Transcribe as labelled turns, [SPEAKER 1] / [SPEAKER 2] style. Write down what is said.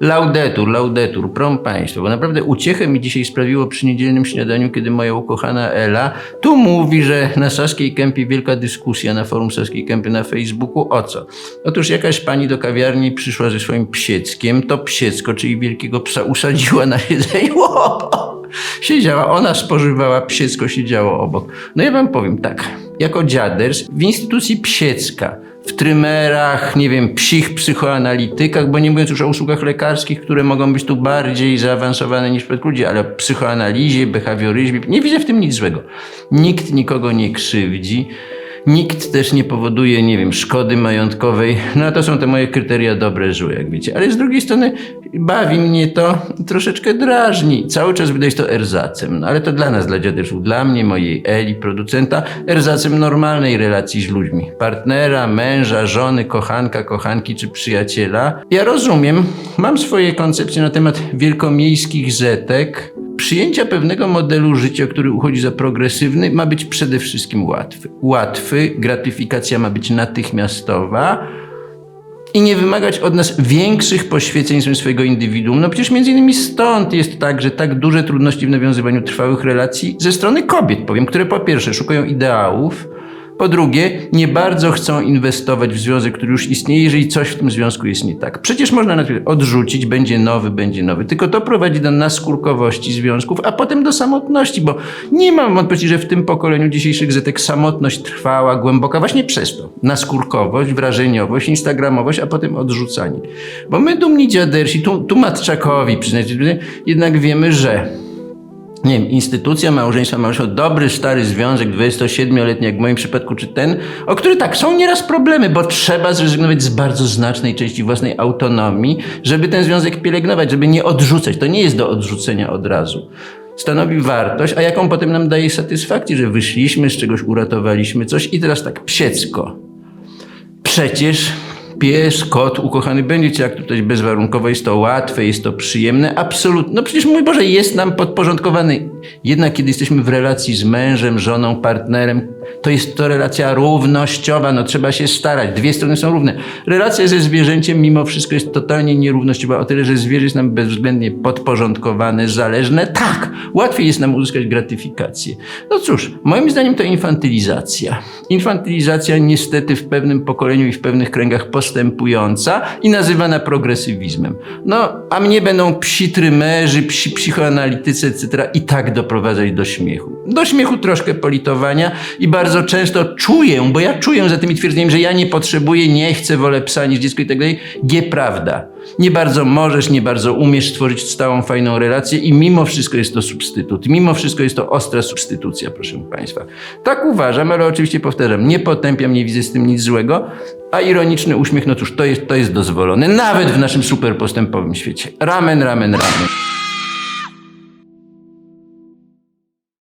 [SPEAKER 1] Laudetur, laudetur, prom państwa, bo naprawdę uciechę mi dzisiaj sprawiło przy niedzielnym śniadaniu, kiedy moja ukochana Ela tu mówi, że na Saskiej Kępie wielka dyskusja na forum Saskiej Kępy na Facebooku. O co? Otóż jakaś pani do kawiarni przyszła ze swoim psieckiem, to psiecko, czyli wielkiego psa, usadziła na siedzeniu obok. Siedziała, ona spożywała, psiecko siedziało obok. No ja wam powiem tak, jako dziaders w instytucji psiecka, w trymerach, nie wiem, psich psychoanalitykach, bo nie mówiąc już o usługach lekarskich, które mogą być tu bardziej zaawansowane niż przed ludzi, ale o psychoanalizie, behawioryzmie, nie widzę w tym nic złego. Nikt nikogo nie krzywdzi. Nikt też nie powoduje, nie wiem, szkody majątkowej. No to są te moje kryteria dobre, złe, jak wiecie. Ale z drugiej strony bawi mnie to, troszeczkę drażni. Cały czas się to erzacem. No ale to dla nas, dla dziadeczów, dla mnie, mojej Eli, producenta, erzacem normalnej relacji z ludźmi. Partnera, męża, żony, kochanka, kochanki czy przyjaciela. Ja rozumiem, mam swoje koncepcje na temat wielkomiejskich zetek, Przyjęcia pewnego modelu życia, który uchodzi za progresywny, ma być przede wszystkim łatwy. Łatwy, gratyfikacja ma być natychmiastowa i nie wymagać od nas większych poświęceń swojego indywiduum. No przecież między innymi stąd jest tak, że tak duże trudności w nawiązywaniu trwałych relacji ze strony kobiet, powiem, które po pierwsze szukają ideałów, po drugie, nie bardzo chcą inwestować w związek, który już istnieje, jeżeli coś w tym związku jest nie tak. Przecież można na chwilę odrzucić, będzie nowy, będzie nowy. Tylko to prowadzi do naskórkowości związków, a potem do samotności, bo nie mam wątpliwości, że w tym pokoleniu dzisiejszych zetek samotność trwała, głęboka właśnie przez to. Naskórkowość, wrażeniowość, instagramowość, a potem odrzucanie. Bo my dumni dziadersi, tu, tu Matczakowi przynajmniej, jednak wiemy, że nie wiem, instytucja małżeństwa, małżeństwa, dobry, stary związek, 27-letni, jak w moim przypadku, czy ten, o który tak, są nieraz problemy, bo trzeba zrezygnować z bardzo znacznej części własnej autonomii, żeby ten związek pielęgnować, żeby nie odrzucać. To nie jest do odrzucenia od razu. Stanowi wartość, a jaką potem nam daje satysfakcję, że wyszliśmy, z czegoś uratowaliśmy coś i teraz tak, psiecko. Przecież pies, kot ukochany będzie cię akceptować bezwarunkowo, jest to łatwe, jest to przyjemne, absolutnie. No przecież mój Boże, jest nam podporządkowany. Jednak kiedy jesteśmy w relacji z mężem, żoną, partnerem, to jest to relacja równościowa, no trzeba się starać, dwie strony są równe. Relacja ze zwierzęciem mimo wszystko jest totalnie nierównościowa, o tyle, że zwierzę jest nam bezwzględnie podporządkowane, zależne. Tak, łatwiej jest nam uzyskać gratyfikację. No cóż, moim zdaniem to infantylizacja. Infantylizacja niestety w pewnym pokoleniu i w pewnych kręgach postępująca i nazywana progresywizmem. No, a mnie będą psi trymerzy, psi psychoanalitycy, etc. i tak doprowadzać do śmiechu. Do śmiechu troszkę politowania i bardzo często czuję, bo ja czuję za tymi twierdzeniami, że ja nie potrzebuję, nie chcę, wolę psa niż dziecko i tak dalej. G prawda. Nie bardzo możesz, nie bardzo umiesz stworzyć stałą, fajną relację i mimo wszystko jest to substytut. Mimo wszystko jest to ostra substytucja, proszę Państwa. Tak uważam, ale oczywiście powtarzam, nie potępiam, nie widzę z tym nic złego, a ironiczny uśmiech, no cóż, to jest, to jest dozwolone, nawet w naszym super postępowym świecie. Ramen, ramen, ramen.